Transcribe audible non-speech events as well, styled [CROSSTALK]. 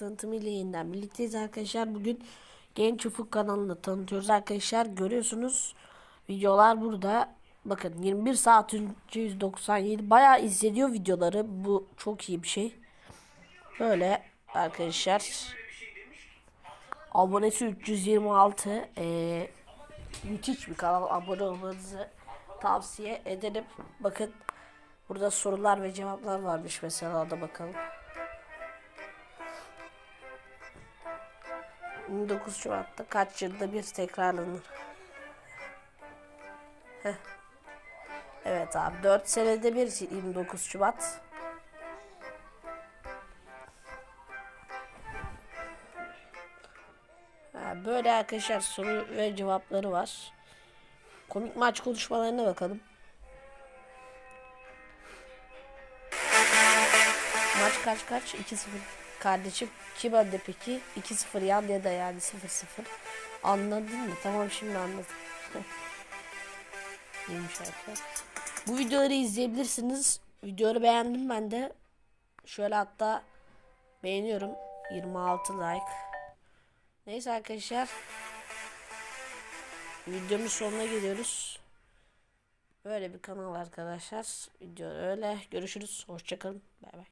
tanıtımı ile yeniden birlikteyiz arkadaşlar. Bugün Genç Ufuk kanalını tanıtıyoruz arkadaşlar. Görüyorsunuz videolar burada. Bakın 21 saat önce 197 bayağı izleniyor videoları. Bu çok iyi bir şey. Böyle arkadaşlar. Abonesi 326. Ee, müthiş bir kanal. Abone olmanızı tavsiye ederim. Bakın burada sorular ve cevaplar varmış mesela da bakalım. 29 Şubat'ta kaç yılda bir tekrarlanır? Heh. Evet abi 4 senede bir 29 Şubat. Ha, böyle arkadaşlar soru ve cevapları var. Komik maç konuşmalarına bakalım. Maç kaç kaç? 2-0 kardeşim. Kim önde peki? 2-0 yan ya da yani 0-0. Anladın mı? Tamam şimdi anladım. [LAUGHS] Bu videoları izleyebilirsiniz. Videoları beğendim ben de. Şöyle hatta beğeniyorum. 26 like. Neyse arkadaşlar. Videonun sonuna geliyoruz. Böyle bir kanal arkadaşlar. Video öyle. Görüşürüz. Hoşçakalın. Bay bay.